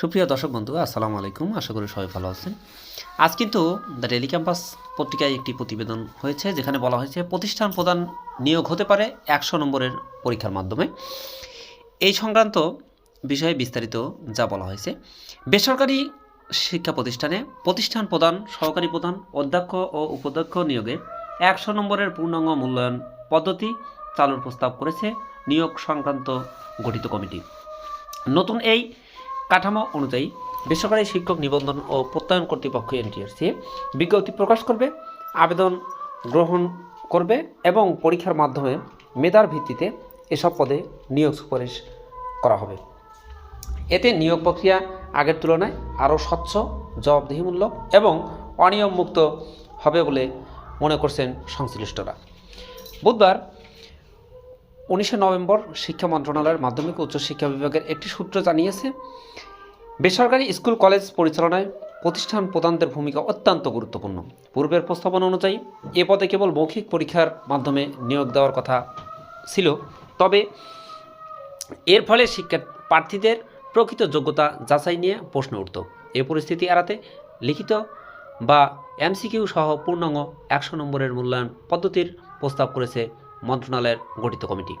সুপ্রিয় দর্শক বন্ধু আসসালামু আলাইকুম। আশা করি সবাই ভালো আছেন। আজ কিন্তু দ্য ডেলি ক্যাম্পাস পত্রিকায় একটি প্রতিবেদন হয়েছে, যেখানে বলা হয়েছে প্রতিষ্ঠান প্রদান নিয়োগ হতে পারে একশো নম্বরের পরীক্ষার মাধ্যমে। এই সংক্রান্ত বিষয়ে বিস্তারিত যা বলা হয়েছে, বেসরকারি শিক্ষা প্রতিষ্ঠানে প্রতিষ্ঠান প্রদান সহকারী প্রধান, অধ্যক্ষ ও উপাধ্যক্ষ নিয়োগে একশো নম্বরের পূর্ণাঙ্গ মূল্যায়ন পদ্ধতি চালুর প্রস্তাব করেছে নিয়োগ সংক্রান্ত গঠিত কমিটি। নতুন এই কাঠামো অনুযায়ী বেসরকারি শিক্ষক নিবন্ধন ও প্রত্যয়ন কর্তৃপক্ষ এনটিআরসি বিজ্ঞপ্তি প্রকাশ করবে, আবেদন গ্রহণ করবে এবং পরীক্ষার মাধ্যমে মেধার ভিত্তিতে এসব পদে নিয়োগ সুপারিশ করা হবে। এতে নিয়োগ প্রক্রিয়া আগের তুলনায় আরও স্বচ্ছ জবাবদিহিমূলক এবং অনিয়মমুক্ত হবে বলে মনে করছেন সংশ্লিষ্টরা। বুধবার উনিশে নভেম্বর শিক্ষা মন্ত্রণালয়ের মাধ্যমিক উচ্চশিক্ষা বিভাগের একটি সূত্র জানিয়েছে, বেসরকারি স্কুল কলেজ পরিচালনায় প্রতিষ্ঠান প্রদানদের ভূমিকা অত্যন্ত গুরুত্বপূর্ণ। পূর্বের প্রস্তাবনা অনুযায়ী, এ পদে কেবল মৌখিক পরীক্ষার মাধ্যমে নিয়োগ দেওয়ার কথা ছিল, তবে এর ফলে শিক্ষা প্রার্থীদের প্রকৃত যোগ্যতা যাচাই নিয়ে প্রশ্ন উঠত। এ পরিস্থিতি এড়াতে লিখিত বা এমসিকিউ সহ পূর্ণাঙ্গ একশো নম্বরের মূল্যায়ন পদ্ধতির প্রস্তাব করেছে মন্ত্রণালয়ের গঠিত কমিটি।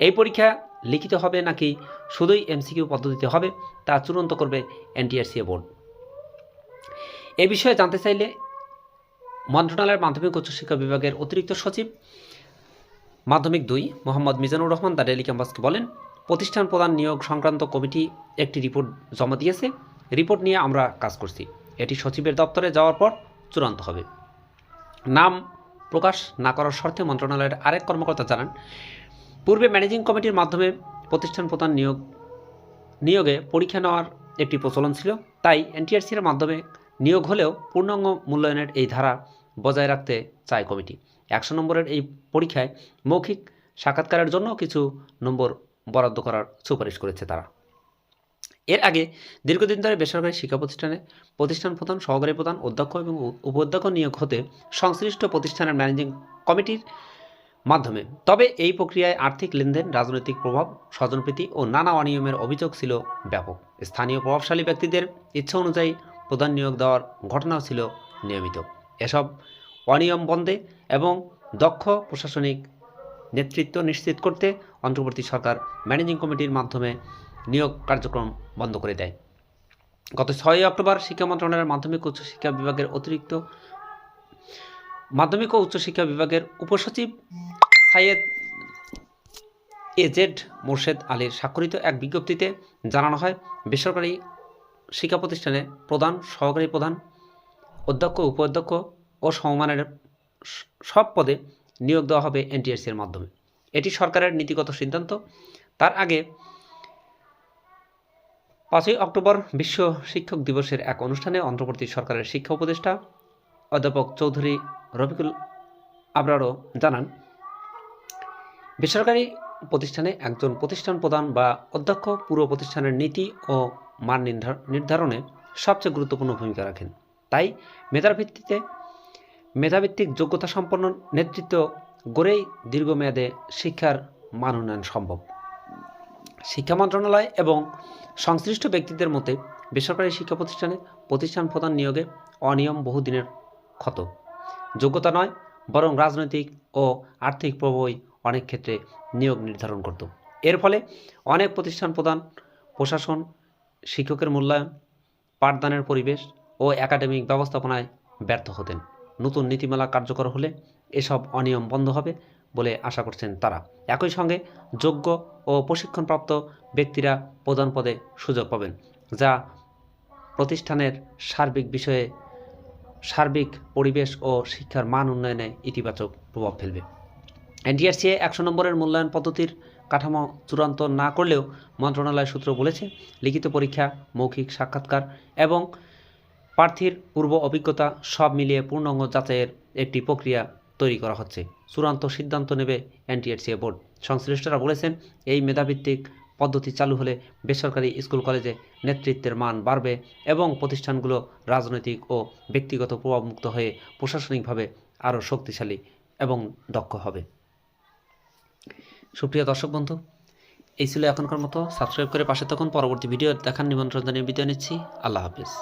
এই পরীক্ষা লিখিত হবে নাকি শুধুই এমসিকিউ পদ্ধতিতে হবে তা চূড়ান্ত করবে এনটিআরসিএ বোর্ড। এ বিষয়ে জানতে চাইলে মন্ত্রণালয়ের মাধ্যমিক উচ্চশিক্ষা বিভাগের অতিরিক্ত সচিব মাধ্যমিক দুই মোহাম্মদ মিজানুর রহমান দ্য ডেলি ক্যাম্পাসকে বলেন, প্রতিষ্ঠান প্রদান নিয়োগ সংক্রান্ত কমিটি একটি রিপোর্ট জমা দিয়েছে, রিপোর্ট নিয়ে আমরা কাজ করছি। এটি সচিবের দপ্তরে যাওয়ার পর চূড়ান্ত হবে। নাম প্রকাশ না করার শর্তে মন্ত্রণালয়ের আরেক কর্মকর্তা জানান, পূর্বে ম্যানেজিং কমিটির মাধ্যমে প্রতিষ্ঠান প্রদান নিয়োগ নিয়োগে পরীক্ষা নেওয়ার একটি প্রচলন ছিল। তাই এনটিআরসির মাধ্যমে নিয়োগ হলেও পূর্ণাঙ্গ মূল্যায়নের এই ধারা বজায় রাখতে চায় কমিটি। একশো নম্বরের এই পরীক্ষায় মৌখিক সাক্ষাৎকারের জন্য কিছু নম্বর বরাদ্দ করার সুপারিশ করেছে তারা। এর আগে দীর্ঘদিন ধরে বেসরকারি শিক্ষা প্রতিষ্ঠানে প্রতিষ্ঠান প্রধান, সহকারী প্রধান, অধ্যক্ষ এবং উপাধ্যক্ষ নিয়োগ হতে সংশ্লিষ্ট প্রতিষ্ঠানের ম্যানেজিং কমিটির মাধ্যমে। তবে এই প্রক্রিয়ায় আর্থিক লেনদেন, রাজনৈতিক প্রভাব, স্বজনপ্রীতি ও নানা অনিয়মের অভিযোগ ছিল ব্যাপক। স্থানীয় প্রভাবশালী ব্যক্তিদের ইচ্ছা অনুযায়ী প্রধান নিয়োগ দেওয়ার ঘটনাও ছিল নিয়মিত। এসব অনিয়ম বন্ধে এবং দক্ষ প্রশাসনিক নেতৃত্ব নিশ্চিত করতে অন্তর্বর্তী সরকার ম্যানেজিং কমিটির মাধ্যমে নিয়োগ কার্যক্রম বন্ধ করে দেয়। গত ছয়ই অক্টোবর শিক্ষা মন্ত্রণালয়ের মাধ্যমিক উচ্চশিক্ষা বিভাগের অতিরিক্ত মাধ্যমিক ও উচ্চশিক্ষা বিভাগের উপসচিব সাইয়েদ এজেড মোর্শেদ আলীর স্বাক্ষরিত এক বিজ্ঞপ্তিতে জানানো হয়, বেসরকারি শিক্ষা প্রতিষ্ঠানে প্রধান, সহকারী প্রধান, অধ্যক্ষ, উপাধ্যক্ষ ও সমমানের সব পদে নিয়োগ দেওয়া হবে এনটিএসসির মাধ্যমে। এটি সরকারের নীতিগত সিদ্ধান্ত। তার আগে পাঁচই অক্টোবর বিশ্ব শিক্ষক দিবসের এক অনুষ্ঠানে অন্তর্বর্তী সরকারের শিক্ষা উপদেষ্টা অধ্যাপক চৌধুরী রফিকুল আবরারও জানান, বেসরকারি প্রতিষ্ঠানে একজন প্রতিষ্ঠান প্রধান বা অধ্যক্ষ পুরো প্রতিষ্ঠানের নীতি ও মান নির্ধার- নির্ধারণে সবচেয়ে গুরুত্বপূর্ণ ভূমিকা রাখেন। তাই মেধার ভিত্তিতে মেধাভিত্তিক যোগ্যতা সম্পন্ন নেতৃত্ব গড়েই দীর্ঘমেয়াদে শিক্ষার মান উন্নয়ন সম্ভব। শিক্ষা মন্ত্রণালয় এবং সংশ্লিষ্ট ব্যক্তিদের মতে, বেসরকারি শিক্ষা প্রতিষ্ঠানে প্রতিষ্ঠান প্রধান নিয়োগে অনিয়ম বহুদিনের ক্ষত। যোগ্যতা নয়, বরং রাজনৈতিক ও আর্থিক প্রভাবই অনেক ক্ষেত্রে নিয়োগ নির্ধারণ করত। এর ফলে অনেক প্রতিষ্ঠান প্রদান, প্রশাসন, শিক্ষকের মূল্যায়ন, পাঠদানের পরিবেশ ও একাডেমিক ব্যবস্থাপনায় ব্যর্থ হতেন। নতুন নীতিমালা কার্যকর হলে এসব অনিয়ম বন্ধ হবে বলে আশা করছেন তারা। একই সঙ্গে যোগ্য ও প্রশিক্ষণপ্রাপ্ত ব্যক্তিরা প্রধান পদে সুযোগ পাবেন, যা প্রতিষ্ঠানের সার্বিক বিষয়ে সার্বিক পরিবেশ ও শিক্ষার মান উন্নয়নে ইতিবাচক প্রভাব ফেলবে। এনটিআরসিএ একশো নম্বরের মূল্যায়ন পদ্ধতির কাঠামো চূড়ান্ত না করলেও মন্ত্রণালয় সূত্র বলেছে, লিখিত পরীক্ষা, মৌখিক সাক্ষাৎকার এবং প্রার্থীর পূর্ব অভিজ্ঞতা সব মিলিয়ে পূর্ণাঙ্গ যাচাইয়ের একটি প্রক্রিয়া তৈরি করা হচ্ছে। চূড়ান্ত সিদ্ধান্ত নেবে এনটিআরসিএ বোর্ড। সংশ্লিষ্টরা বলেছেন, এই মেধাভিত্তিক পদ্ধতি চালু হলে বেসরকারি স্কুল কলেজে নেতৃত্বের মান বাড়বে এবং প্রতিষ্ঠানগুলো রাজনৈতিক ও ব্যক্তিগত প্রভাবমুক্ত হয়ে প্রশাসনিকভাবে আরও শক্তিশালী এবং দক্ষ হবে। সুপ্রিয় দর্শক বন্ধু, এই ছিল এখনকার মতো। সাবস্ক্রাইব করে পাশে তখন পরবর্তী ভিডিও দেখার নিমন্ত্রণ জানিয়ে বিদায় নিচ্ছি। আল্লাহ হাফিজ।